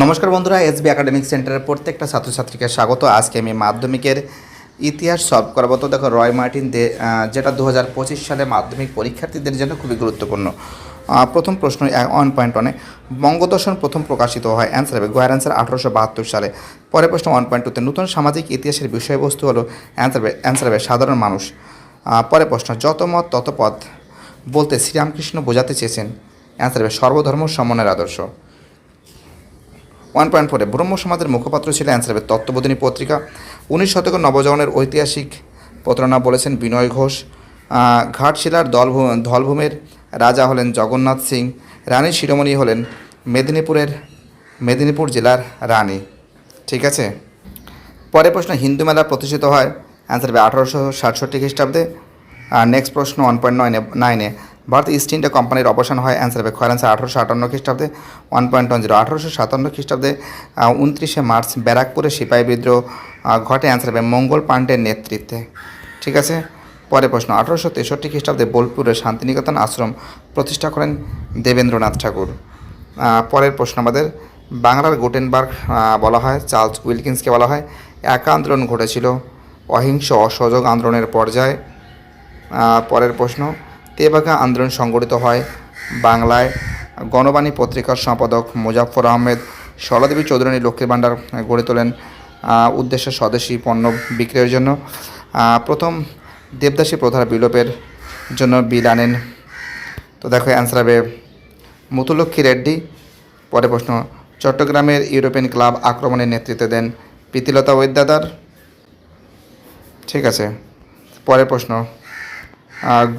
নমস্কার বন্ধুরা, SB academic সেন্টারের প্রত্যেকটা ছাত্রছাত্রীকে স্বাগত। আজকে আমি মাধ্যমিকের ইতিহাস সলভ করাবো। তো দেখো, রয় মার্টিন দে যেটা দু হাজার পঁচিশ সালে মাধ্যমিক পরীক্ষার্থীদের জন্য খুবই গুরুত্বপূর্ণ। প্রথম প্রশ্ন ওয়ান পয়েন্ট ওয়ানে বঙ্গদর্শন প্রথম প্রকাশিত হয় অ্যান্সার হবে, গোয়ার অ্যান্সার আঠারোশো বাহাত্তর সালে। পরের প্রশ্ন ওয়ান পয়েন্ট টুতে নতুন সামাজিক ইতিহাসের বিষয়বস্তু হলো অ্যান্সার হবে অ্যান্সার হবে, সাধারণ মানুষ। পরের প্রশ্ন, যত মত, তত পথ বলতে শ্রীরামকৃষ্ণ বোঝাতে চেয়েছেন। অ্যান্সার হবে, সর্বধর্ম সমনের আদর্শ। ওয়ান পয়েন্ট ফোরে, ব্রহ্ম সমাজের মুখপাত্র ছিল অ্যান্সার হবে তত্ত্ববোধিনী পত্রিকা। উনিশ শতকের নবজাগরণের ঐতিহাসিক প্রতারণা বলেছেন বিনয় ঘোষ। ঘাটশিলার দলভূ, ধলভূমের রাজা হলেন জগন্নাথ সিং, রানী শিরোমণি হলেন মেদিনীপুরের, মেদিনীপুর জেলার রানী। ঠিক আছে? পরের প্রশ্ন, হিন্দু মেলা প্রতিষ্ঠিত হয়, অ্যান্সার হবে আঠারোশো সাতষট্টি খ্রিস্টাব্দে। আর নেক্সট প্রশ্ন ওয়ান পয়েন্ট নয়নে নাইনে ভারত ইস্ট ইন্ডিয়া কোম্পানির অবসান হয় অ্যান্সার হবে খয়ের অ্যান্সার আঠারোশো আটান্ন খ্রিস্টাব্দে ওয়ান পয়েন্ট ওয়ান জিরো আঠারোশো সাতান্ন খ্রিস্টাব্দে উনত্রিশে মার্চ ব্যারাকপুরে সিপাহী বিদ্রোহ ঘটে অ্যান্সার হবে মঙ্গল পাণ্ডের নেতৃত্বে। ঠিক আছে? পরের প্রশ্ন, আঠারোশো তেষট্টি খ্রিস্টাব্দে বোলপুরে শান্তিনিকেতন আশ্রম প্রতিষ্ঠা করেন দেবেন্দ্রনাথ ঠাকুর। পরের প্রশ্ন আমাদের, বাংলার গোটেনবার্গ বলা হয়, চার্লস উইলকিন্সকে বলা হয়, একা আন্দোলন ঘটেছিল, অহিংস অসহযোগ আন্দোলনের পর্যায়ে। পরের প্রশ্ন তেবাগা আন্দোলন সংগঠিত হয়। বাংলায় গণবাণী পত্রিকার সম্পাদক মুজাফর আহমেদ সরলাদেবী চৌধুরানী লক্ষ্মীর ভাণ্ডার গড়ে তোলেন উদ্দেশ্যে স্বদেশী পণ্য বিক্রয়ের জন্য। প্রথম দেবদাসী প্রথার বিলোপের জন্য বিল আনেন। তো দেখো অ্যান্সার হবে মুতুলক্ষ্মী রেড্ডি। পরে প্রশ্ন, চট্টগ্রামের ইউরোপিয়ান ক্লাব আক্রমণের নেতৃত্ব দেন প্রীতিলতা ওয়েদাদার। ঠিক আছে, পরের প্রশ্ন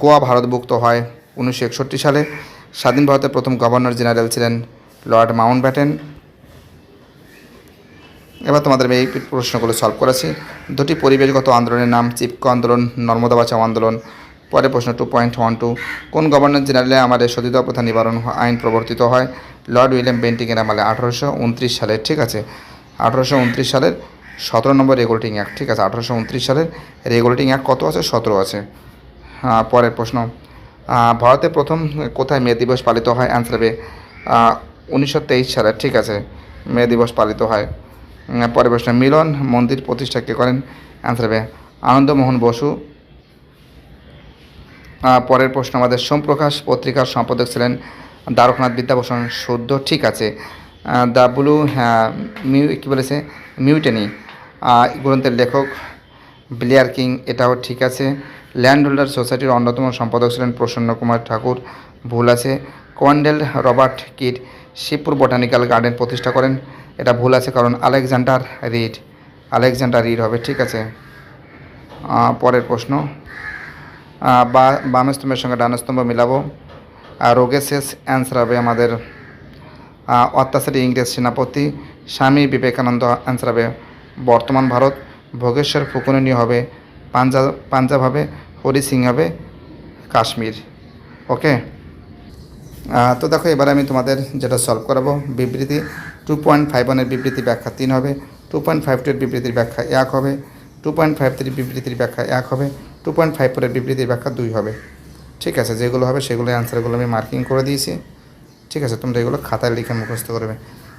গোয়া ভারতভুক্ত হয় উনিশশো একষট্টি সালে। স্বাধীন ভারতের প্রথম গভর্নর জেনারেল ছিলেন লর্ড মাউন্ট ব্যাটেন এবার তোমাদের এই প্রশ্নগুলো সলভ করেছি। দুটি পরিবেশগত আন্দোলনের নাম চিপকো আন্দোলন, নর্মদা বাঁচাও আন্দোলন। পরে প্রশ্ন টু পয়েন্ট ওয়ান টু কোন গভর্নর জেনারেলে আমাদের সতীত প্রথা নিবারণ আইন প্রবর্তিত হয়? লর্ড উইলিয়াম বেন্টিংয়ের আমলে আঠারোশো উনত্রিশ সালে, ঠিক আছে? আঠারোশো উনত্রিশ সালের সতেরো নম্বর রেগুলেটিং অ্যাক্ট ঠিক আছে? আঠারোশো উনত্রিশ সালের রেগুলেটিং অ্যাক্ট কত আছে? সতেরো আছে। পরের প্রশ্ন। ভারতে প্রথম কোথায় মে দিবস পালিত হয়? অ্যান্সার হবে উনিশশো তেইশ সালে। ঠিক আছে, মে দিবস পালিত হয়। পরের প্রশ্ন, মিলন মন্দির প্রতিষ্ঠা কে করেন? অ্যান্সার হবে, আনন্দমোহন বসু। পরের প্রশ্ন, আমাদের সোমপ্রকাশ পত্রিকার সম্পাদক ছিলেন দ্বারকনাথ বিদ্যাভূষণ শুদ্ধ ঠিক আছে দ্য ব্লু হ্যাঁ মিউ, কী বলেছে? মিউটেনি। গ্রন্থের লেখক ব্লেয়ার কিং, এটাও ঠিক আছে। ল্যান্ড হোল্ডার সোসাইটির অন্যতম সম্পাদক ছিলেন প্রসন্ন কুমার ঠাকুর। ভুল আছে। Colonel Robert Kyd Shibpur botanical garden প্রতিষ্ঠা করেন। এটা ভুল আছে কারণ আলেকজান্ডার রিড। আলেকজান্ডার রিড হবে, ঠিক আছে? পরের প্রশ্ন। বা বাম স্তম্ভের সঙ্গে ডানস্তম্ভ মিলাবো। রোগের শেষ অ্যান্সার হবে আমাদের। অত্যাচারী ইংরেজ সেনাপতি স্বামী বিবেকানন্দ অ্যান্সার হবে। বর্তমান ভারত ভোগেশ্বর ফুকুনিনী হবে। পাঞ্জাব পাঞ্জাব হবে হরি সিং হবে কাশ্মীর। ওকে? তো দেখো, এবার আমি তোমাদের যেটা সলভ করাবো, বিবৃতি। টু পয়েন্ট ফাইভ ওয়ানের বিবৃতি ব্যাখ্যা তিন হবে টু পয়েন্ট ফাইভ টুয়ের বিবৃতির ব্যাখ্যা এক হবে টু পয়েন্ট ফাইভ থ্রির বিবৃতির ব্যাখ্যা এক হবে টু পয়েন্ট ফাইভ ফোরের বিবৃতির ব্যাখ্যা দুই হবে। ঠিক আছে, যেগুলো হবে সেগুলো অ্যান্সারগুলো আমি মার্কিং করে দিয়েছি। ঠিক আছে, তোমরা এগুলো খাতায় লিখে মুখস্থ করবে